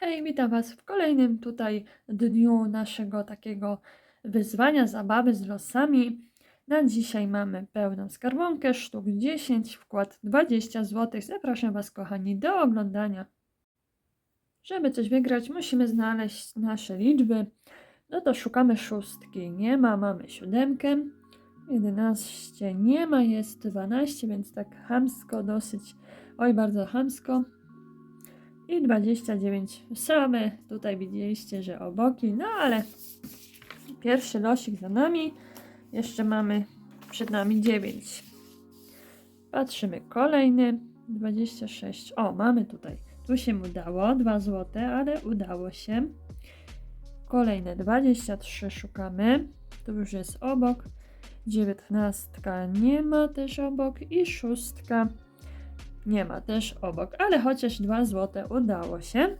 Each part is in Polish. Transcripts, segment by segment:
Hej, witam Was w kolejnym tutaj dniu naszego takiego wyzwania, zabawy z losami. Na dzisiaj mamy pełną skarbonkę, sztuk 10, wkład 20 zł. Zapraszam Was, kochani, do oglądania. Żeby coś wygrać, musimy znaleźć nasze liczby. No to szukamy szóstki. Nie ma, mamy siódemkę. 11 nie ma, jest 12, więc tak hamsko dosyć. Oj, bardzo hamsko. I 29 same. Tutaj widzieliście, że oboki, no ale pierwszy losik za nami. Jeszcze mamy przed nami 9. Patrzymy kolejny 26. O, mamy tutaj. Tu się udało 2 zł, ale udało się. Kolejne 23 szukamy. Tu już jest obok. 19 nie ma też obok i szóstka nie ma też obok, ale chociaż 2 zł udało się,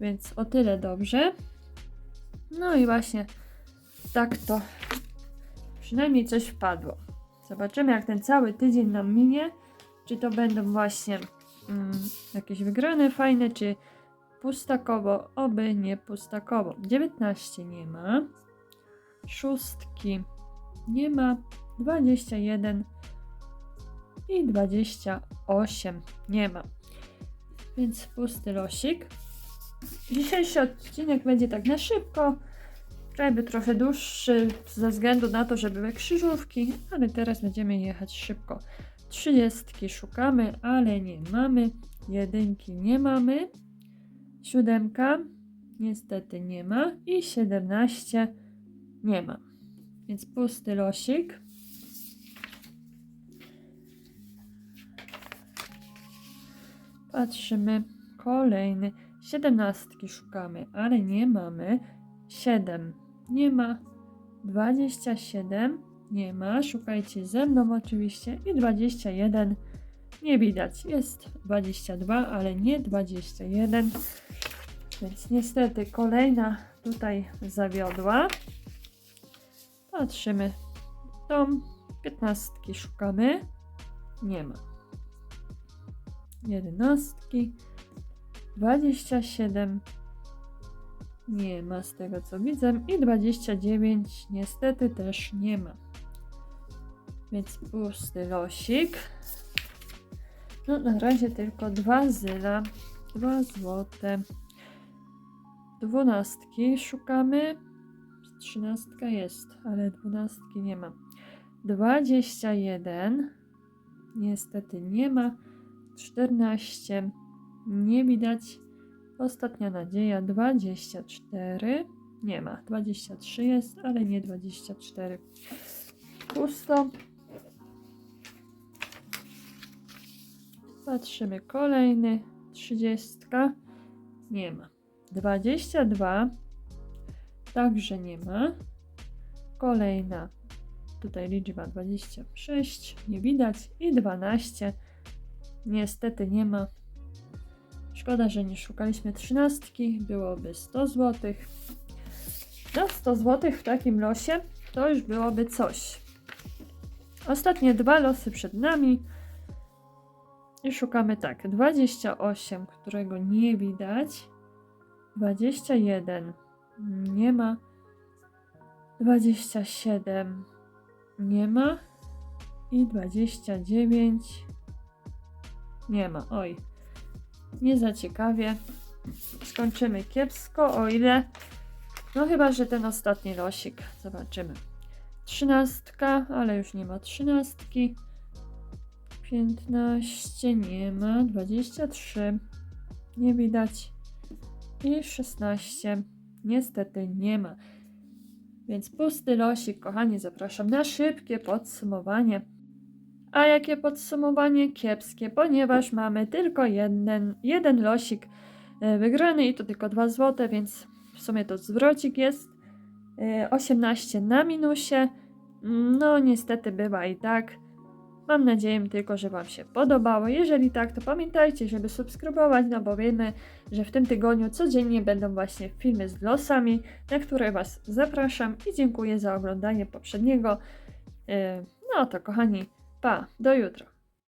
więc o tyle dobrze. No i właśnie tak to przynajmniej coś wpadło. Zobaczymy, jak ten cały tydzień nam minie. Czy to będą właśnie mm, jakieś wygrane fajne, czy pustakowo, oby nie pustakowo. 19 nie ma, szóstki nie ma, 21 i 28 nie ma. Więc pusty losik. Dzisiejszy odcinek będzie tak na szybko, żeby trochę dłuższy ze względu na to, że były krzyżówki, ale teraz będziemy jechać szybko. Trzydziestki szukamy, ale nie mamy. Jedynki nie mamy. Siódemka niestety nie ma i 17 nie ma. Więc pusty losik. Patrzymy. Kolejny. Siedemnastki szukamy, ale nie mamy. Siedem nie ma. Dwadzieścia siedem nie ma. Szukajcie ze mną oczywiście. I dwadzieścia jeden nie widać. Jest dwadzieścia dwa, ale nie dwadzieścia jeden. Więc niestety kolejna tutaj zawiodła. Patrzymy. Tą piętnastki szukamy. Nie ma jedenastki, 27 nie ma z tego co widzę i 29 niestety też nie ma. Więc pusty losik. No na razie tylko dwa zyla, dwa złote. Dwunastki szukamy. Trzynastka jest, ale dwunastki nie ma. 21 niestety nie ma. 14. Nie widać. Ostatnia nadzieja 24. Nie ma. 23 jest, ale nie 24. Pusto. Patrzymy kolejny. 30. Nie ma. 22. Także nie ma. Kolejna. Tutaj liczba 26. Nie widać. I 12. Niestety nie ma. Szkoda, że nie szukaliśmy trzynastki. Byłoby 100 zł. No 100 zł w takim losie to już byłoby coś. Ostatnie dwa losy przed nami. I szukamy tak. 28, którego nie widać. 21 nie ma. 27 nie ma. I 29 nie ma. Oj. Nie za ciekawie. Skończymy kiepsko, o ile. No chyba, że ten ostatni losik. Zobaczymy. Trzynastka, ale już nie ma trzynastki. 15 nie ma. 23 nie widać. I 16 niestety nie ma. Więc pusty losik, kochani, zapraszam na szybkie podsumowanie. A jakie podsumowanie kiepskie, ponieważ mamy tylko jeden, jeden losik e, wygrany i to tylko 2 zł, więc w sumie to zwrocik jest. E, 18 na minusie. No niestety bywa i tak. Mam nadzieję tylko, że Wam się podobało. Jeżeli tak, to pamiętajcie, żeby subskrybować, no bo wiemy, że w tym tygodniu codziennie będą właśnie filmy z losami, na które Was zapraszam i dziękuję za oglądanie poprzedniego. E, No to kochani, pa, do jutra.